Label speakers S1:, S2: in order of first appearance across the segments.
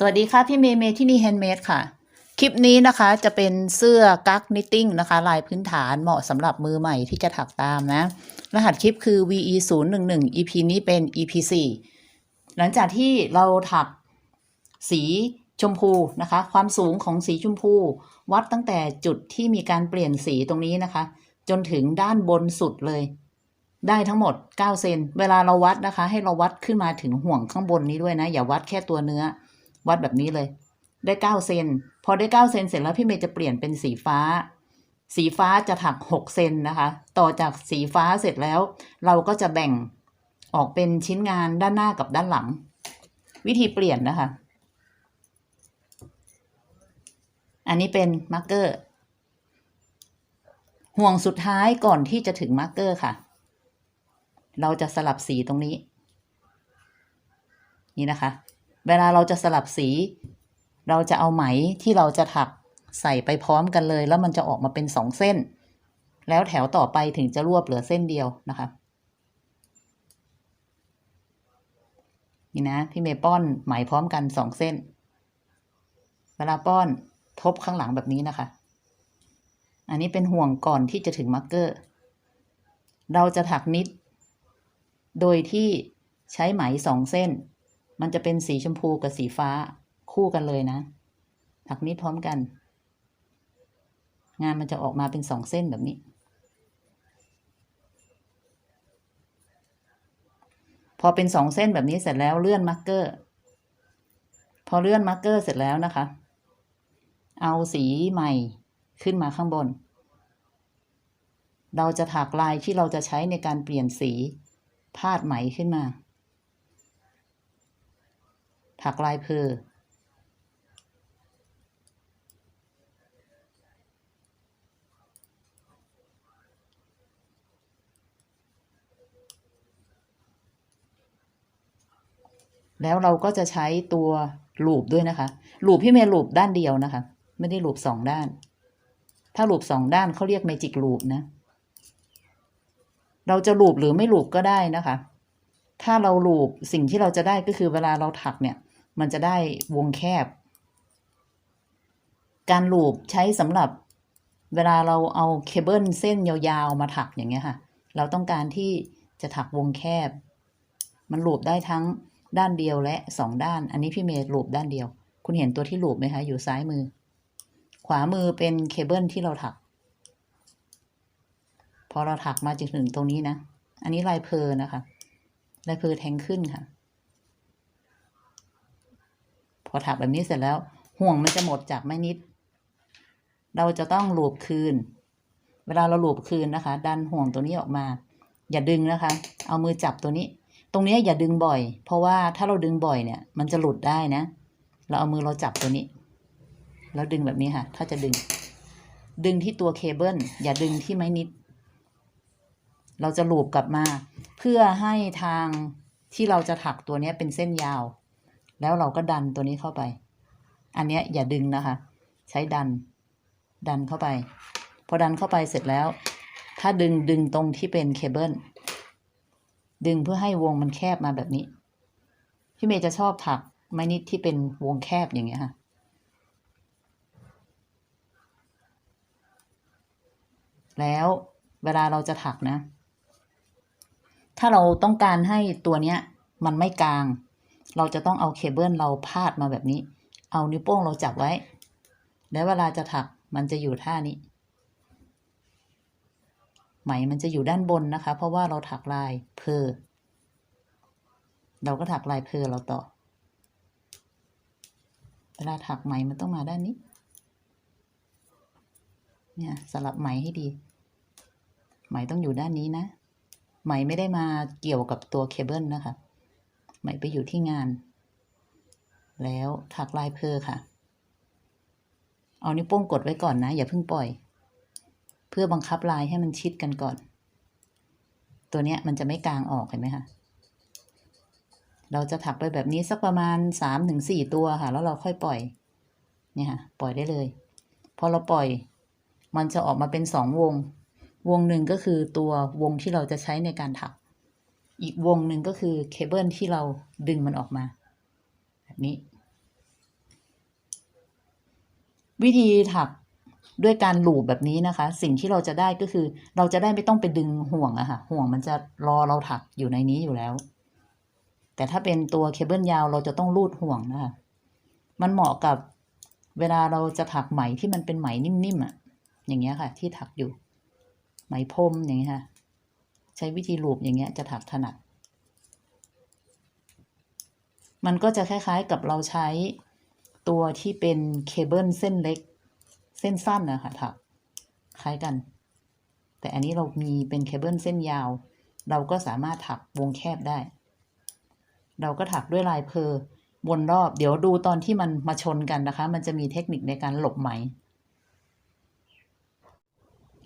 S1: สวัสดีค่ะ พี่เมย์เมย์ที่นี่แฮนด์เมดค่ะ คลิปนี้นะคะจะเป็นเสื้อกั๊กนิตติ้งนะคะ ลายพื้นฐานเหมาะสำหรับมือใหม่ที่จะถักตามนะ รหัสคลิปคือ VE 0 1 1 EP นี้เป็น EP 4หลังจากที่เราถักสีชมพูนะคะ ความสูงของสีชมพู วัดตั้งแต่จุดที่มีการเปลี่ยนสีตรงนี้นะคะ จนถึงด้านบนสุดเลย ได้ทั้งหมด 9 เซน เวลาเราวัดนะคะ ให้เราวัดขึ้นมาถึงห่วงข้างบนนี้ด้วยนะ อย่าวัดแค่ตัวเนื้อ วัดแบบนี้เลย ได้9เซนพอได้9เซนเสร็จแล้วพี่เมย์จะเปลี่ยนเป็นสีฟ้า สีฟ้าจะถัก6เซนนะคะ ต่อจากสีฟ้าเสร็จแล้ว เราก็จะแบ่งออกเป็นชิ้นงานด้านหน้ากับด้านหลัง วิธีเปลี่ยนนะคะ อันนี้เป็นมาร์กเกอร์ห่วงสุดท้ายก่อนที่จะถึงมาร์กเกอร์ค่ะ เราจะสลับสีตรงนี้ นี่นะคะ เวลาเราจะสลับสี เราจะเอาไหมที่เราจะถักใส่ไปพร้อมกันเลย แล้วมันจะออกมาเป็นสองเส้น แล้วแถวต่อไปถึงจะรวบเหลือเส้นเดียวนะคะ นี่นะพี่เมย์ป้อนไหมพร้อมกันสองเส้น เวลาป้อนทบข้างหลังแบบนี้นะคะ อันนี้เป็นห่วงก่อนที่จะถึงมาร์กเกอร์ เราจะถักนิด โดยที่ใช้ไหมสองเส้น มันจะเป็นสีชมพูกับสีฟ้าคู่กันเลยนะ ถักนิดพร้อมกัน งานมันจะออกมาเป็นสองเส้นแบบนี้ พอเป็นสองเส้นแบบนี้เสร็จแล้วเลื่อนมาร์กเกอร์ พอเลื่อนมาร์กเกอร์เสร็จแล้วนะคะ เอาสีใหม่ขึ้นมาข้างบน เราจะถักลายที่เราจะใช้ในการเปลี่ยนสีพาดไหมขึ้นมา ถักลายเพอแล้วเราก็จะใช้ตัวลูปด้วยนะคะ ลูปพี่เมย์ลูปด้านเดียวนะคะ ไม่ได้ลูปสองด้าน ถ้าลูปสองด้านเขาเรียกเมจิกลูปนะ เราจะลูปหรือไม่ลูปก็ได้นะคะ ถ้าเราลูปสิ่งที่เราจะได้ก็คือเวลาเราถักเนี่ย มันจะได้วงแคบ การลูปใช้สำหรับเวลาเราเอาเคเบิลเส้นยาวๆมาถักอย่างเงี้ยค่ะ เราต้องการที่จะถักวงแคบ มันลูปได้ทั้งด้านเดียวและสองด้าน อันนี้พี่เมย์ลูปด้านเดียว คุณเห็นตัวที่ลูปไหมคะ อยู่ซ้ายมือ ขวามือเป็นเคเบิลที่เราถัก พอเราถักมาจนถึงตรงนี้นะ อันนี้ลายเพอนะคะ ลายเพอแทงขึ้นค่ะ พอถักแบบนี้เสร็จแล้ว ห่วงมันจะหมดจากไม้นิด เราจะต้องลูบคืน เวลาเราลูบคืนนะคะ ดันห่วงตัวนี้ออกมา อย่าดึงนะคะ เอามือจับตัวนี้ ตรงนี้อย่าดึงบ่อย เพราะว่าถ้าเราดึงบ่อยเนี่ย มันจะหลุดได้นะ เราเอามือเราจับตัวนี้ แล้วดึงแบบนี้ค่ะ ถ้าจะดึง ดึงที่ตัวเคเบิลอย่าดึงที่ไม้นิด เราจะลูบกลับมา เพื่อให้ทางที่เราจะถักตัวนี้เป็นเส้นยาว แล้วเราก็ดันตัวนี้เข้าไป อันเนี้ยอย่าดึงนะคะ ใช้ดัน ดันเข้าไป พอดันเข้าไปเสร็จแล้ว ถ้าดึงดึงตรงที่เป็นเคเบิลดึงเพื่อให้วงมันแคบมาแบบนี้ พี่เมย์จะชอบถักไม้นิดที่เป็นวงแคบอย่างเงี้ยค่ะ แล้วเวลาเราจะถักนะ ถ้าเราต้องการให้ตัวเนี้ย มันไม่กลาง เราจะต้องเอาเคเบิลเราพาดมาแบบนี้ เอานิ้วโป้งเราจับไว้ แล้วเวลาจะถักมันจะอยู่ท่านี้ ไหมมันจะอยู่ด้านบนนะคะ เพราะว่าเราถักลายเพอเราก็ถักลายเพอเราต่อ เวลาถักไหมมันต้องมาด้านนี้ เนี่ยสลับไหมให้ดี ไหมต้องอยู่ด้านนี้นะ ไหมไม่ได้มาเกี่ยวกับตัวเคเบิลนะคะ ไหมไปอยู่ที่งาน แล้วถักลายเพอค่ะ เอานิ้วโป้งกดไว้ก่อนนะ อย่าเพิ่งปล่อย เพื่อบังคับลายให้มันชิดกันก่อน ตัวเนี้ยมันจะไม่กลางออกเห็นไหมคะเราจะถักไปแบบนี้สักประมาณสามถึงสี่ตัวค่ะ แล้วเราค่อยปล่อย เนี่ยค่ะ ปล่อยได้เลย พอเราปล่อย มันจะออกมาเป็นสองวง วงหนึ่งก็คือตัววงที่เราจะใช้ในการถัก อีกวงหนึ่งก็คือเคเบิลที่เราดึงมันออกมา แบบนี้ วิธีถักด้วยการลูบแบบนี้นะคะ สิ่งที่เราจะได้ก็คือ เราจะได้ไม่ต้องไปดึงห่วงอะค่ะ ห่วงมันจะรอเราถักอยู่ในนี้อยู่แล้ว แต่ถ้าเป็นตัวเคเบิลยาวเราจะต้องลูดห่วงนะคะ มันเหมาะกับเวลาเราจะถักไหมที่มันเป็นไหมนิ่มๆอะอย่างเงี้ยค่ะ ที่ถักอยู่ ไหมพรมอย่างเงี้ยค่ะ ใช้วิธีลูบอย่างเงี้ยจะถักถนัด มันก็จะคล้ายๆกับเราใช้ตัวที่เป็นเคเบิลเส้นเล็ก เส้นสั้นนะคะถักคล้ายกัน แต่อันนี้เรามีเป็นเคเบิลเส้นยาว เราก็สามารถถักวงแคบได้ เราก็ถักด้วยลายเพอร์วนรอบเดี๋ยวดูตอนที่มันมาชนกันนะคะ มันจะมีเทคนิคในการหลบไหม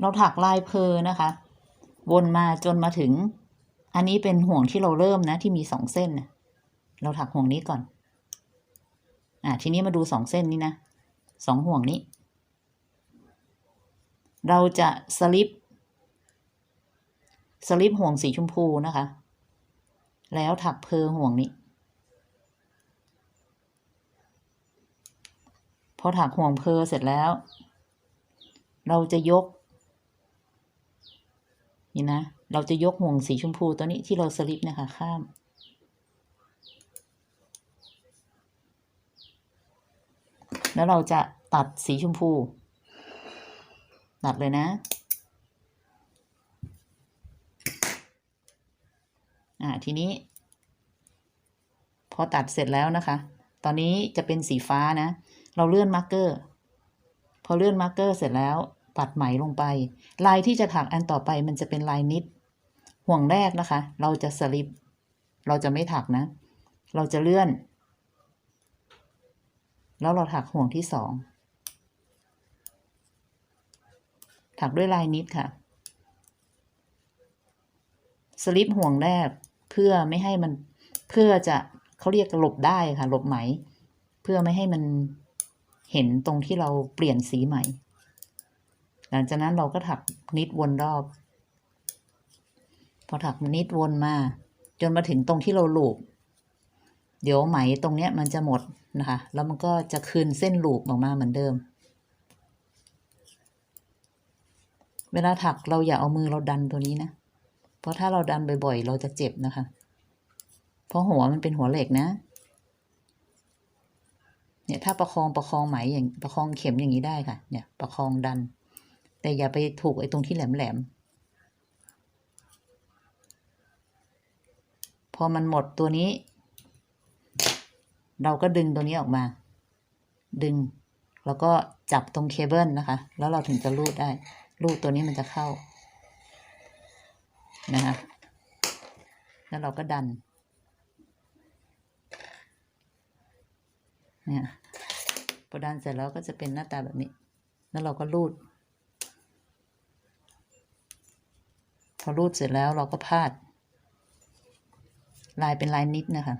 S1: เราถักลายเพอร์นะคะ วนมาจนมาถึง อันนี้เป็นห่วงที่เราเริ่มนะ ที่มีสองเส้นนะเราถักห่วงนี้ก่อน อ่าทีนี้มาดูสองเส้นนี้นะสองห่วงนี้ เราจะสลิปสลิปห่วงสีชมพูนะคะ แล้วถักเพอห่วงนี้ พอถักห่วงเพอเสร็จแล้ว เราจะยก นี่นะ เราจะยกห่วงสีชมพูตัวนี้ที่เราสลิปนะคะข้ามแล้วเราจะตัดสีชมพู ตัดเลยนะ อ่าทีนี้ พอตัดเสร็จแล้วนะคะ ตอนนี้จะเป็นสีฟ้านะ เราเลื่อนมาร์กเกอร์ พอเลื่อนมาร์กเกอร์เสร็จแล้ว ปัดไหมลงไป ลายที่จะถักอันต่อไปมันจะเป็นลายนิด ห่วงแรกนะคะ เราจะสลิป เราจะไม่ถักนะ เราจะเลื่อน แล้วเราถักห่วงที่สอง ถักด้วยลายนิดค่ะ สลิปห่วงแรกเพื่อไม่ให้มัน เพื่อจะเขาเรียกหลบได้ค่ะ หลบไหม เพื่อไม่ให้มันเห็นตรงที่เราเปลี่ยนสีไหม หลังจากนั้นเราก็ถักนิดวนรอบ พอถักนิดวนมา จนมาถึงตรงที่เราลูบเดี๋ยวไหมตรงเนี้ยมันจะหมดนะคะ แล้วมันก็จะคืนเส้นลูบออกมาเหมือนเดิม เวลาถักเราอย่าเอามือเราดันตัวนี้นะ เพราะถ้าเราดันบ่อยๆ เราจะเจ็บนะคะ เพราะหัวมันเป็นหัวเหล็กนะ เนี่ยถ้าประคองประคองไหมอย่างประคองเข็มอย่างนี้ได้ค่ะ เนี่ยประคองดัน แต่อย่าไปถูกไอ้ตรงที่แหลมๆพอมันหมดตัวนี้ เราก็ดึงตัวนี้ออกมา ดึง แล้วก็จับตรงเคเบิลนะคะ แล้วเราถึงจะรูดได้ รูดตัวนี้มันจะเข้า นะคะแล้วเราก็ดัน เนี่ยพอดันเสร็จแล้วก็จะเป็นหน้าตาแบบนี้ แล้วเราก็รูด อรูดเสร็จแล้วเราก็พาด ลายเป็นลายนิดนะคะ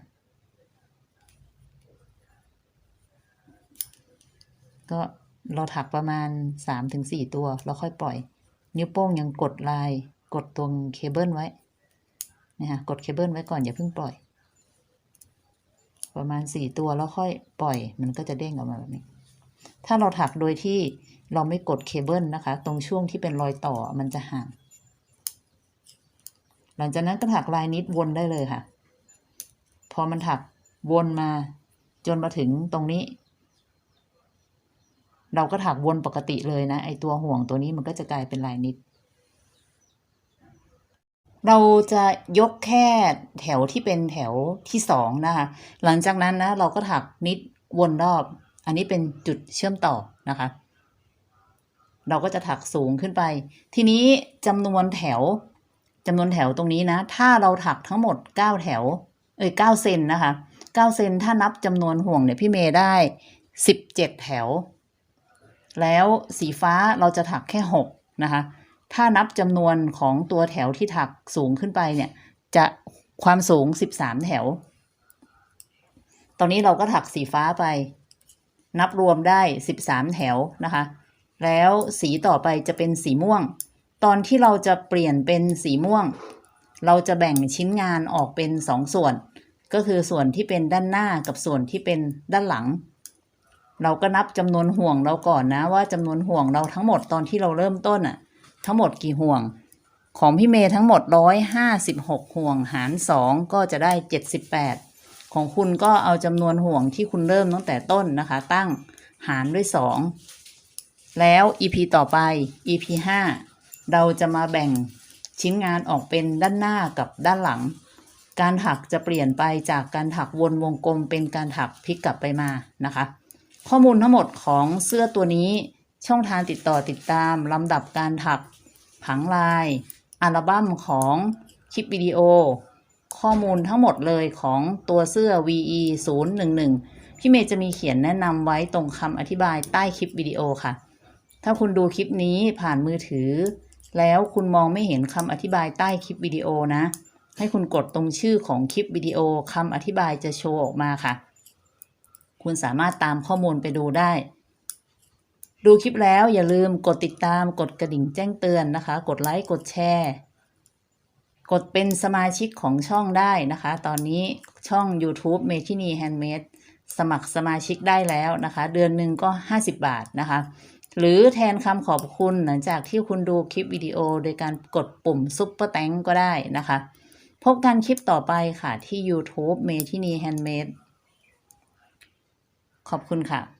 S1: ก็เราถักประมาณสามถึงสี่ตัวแล้วค่อยปล่อย นิ้วโป้งยังกดลายกดตรงเคเบิลไว้นะคะกดเคเบิลไว้ก่อนอย่าเพิ่งปล่อย ประมาณสี่ตัวแล้วค่อยปล่อย มันก็จะเด้งออกมาแบบนี้ ถ้าเราถักโดยที่เราไม่กดเคเบิลนะคะ ตรงช่วงที่เป็นรอยต่อมันจะห่าง หลังจากนั้นก็ถักลายนิดวนได้เลยค่ะ พอมันถักวนมาจนมาถึงตรงนี้ เราก็ถักวนปกติเลยนะ ไอตัวห่วงตัวนี้มันก็จะกลายเป็นลายนิด เราจะยกแค่แถวที่เป็นแถวที่สองนะคะ หลังจากนั้นนะ เราก็ถักนิดวนรอบ อันนี้เป็นจุดเชื่อมต่อนะคะ เราก็จะถักสูงขึ้นไป ทีนี้จำนวนแถว จำนวนแถวตรงนี้นะ ถ้าเราถักทั้งหมดเก้าแถว เอ้ยเก้าเซนนะคะเก้าเซนถ้านับจำนวนห่วงเนี่ยพี่เมย์ได้สิบเจ็ดแถว แล้วสีฟ้าเราจะถักแค่หกนะคะ ถ้านับจำนวนของตัวแถวที่ถักสูงขึ้นไปเนี่ย จะความสูงสิบสามแถว ตอนนี้เราก็ถักสีฟ้าไป นับรวมได้สิบสามแถวนะคะ แล้วสีต่อไปจะเป็นสีม่วง ตอนที่เราจะเปลี่ยนเป็นสีม่วง เราจะแบ่งชิ้นงานออกเป็นสองส่วน ก็คือส่วนที่เป็นด้านหน้ากับส่วนที่เป็นด้านหลัง เราก็นับจำนวนห่วงเราก่อนนะว่าจำนวนห่วงเราทั้งหมดตอนที่เราเริ่มต้นอะทั้งหมดกี่ห่วง ของพี่เมย์ทั้งหมดร้อยห้าสิบหกห่วงหารสองก็จะได้เจ็ดสิบแปดของคุณก็เอาจำนวนห่วงที่คุณเริ่มตั้งแต่ต้นนะคะ ตั้งหารด้วยสองแล้ว EP ต่อไป EP ห้า เราจะมาแบ่งชิ้นงานออกเป็นด้านหน้ากับด้านหลัง การถักจะเปลี่ยนไปจากการถักวนวงกลมเป็นการถักพลิกกลับไปมานะคะ ข้อมูลทั้งหมดของเสื้อตัวนี้ช่องทางติดต่อติดตามลำดับการถักผังลายอัลบั้มของคลิปวิดีโอ ข้อมูลทั้งหมดเลยของตัวเสื้อ VE 0 1 1พี่เมย์จะมีเขียนแนะนำไว้ตรงคำอธิบายใต้คลิปวิดีโอค่ะ ถ้าคุณดูคลิปนี้ผ่านมือถือ แล้วคุณมองไม่เห็นคำอธิบายใต้คลิปวิดีโอนะ ให้คุณกดตรงชื่อของคลิปวิดีโอคำอธิบายจะโชว์ออกมาค่ะ คุณสามารถตามข้อมูลไปดูได้ ดูคลิปแล้วอย่าลืมกดติดตามกดกระดิ่งแจ้งเตือนนะคะ กดไลค์กดแชร์กดเป็นสมาชิกของช่องได้นะคะ ตอนนี้ช่อง YouTube m a t i n i Handmade สมัครสมาชิกได้แล้วนะคะ เดือนหนึ่งก็ 50 บาทนะคะ หรือแทนคำขอบคุณหลังจากที่คุณดูคลิปวิดีโอ โดยการกดปุ่มซุปเปอร์แตงก็ได้นะคะ พบกันคลิปต่อไปค่ะที่ YouTube m a t i n i Handmade ขอบคุณค่ะ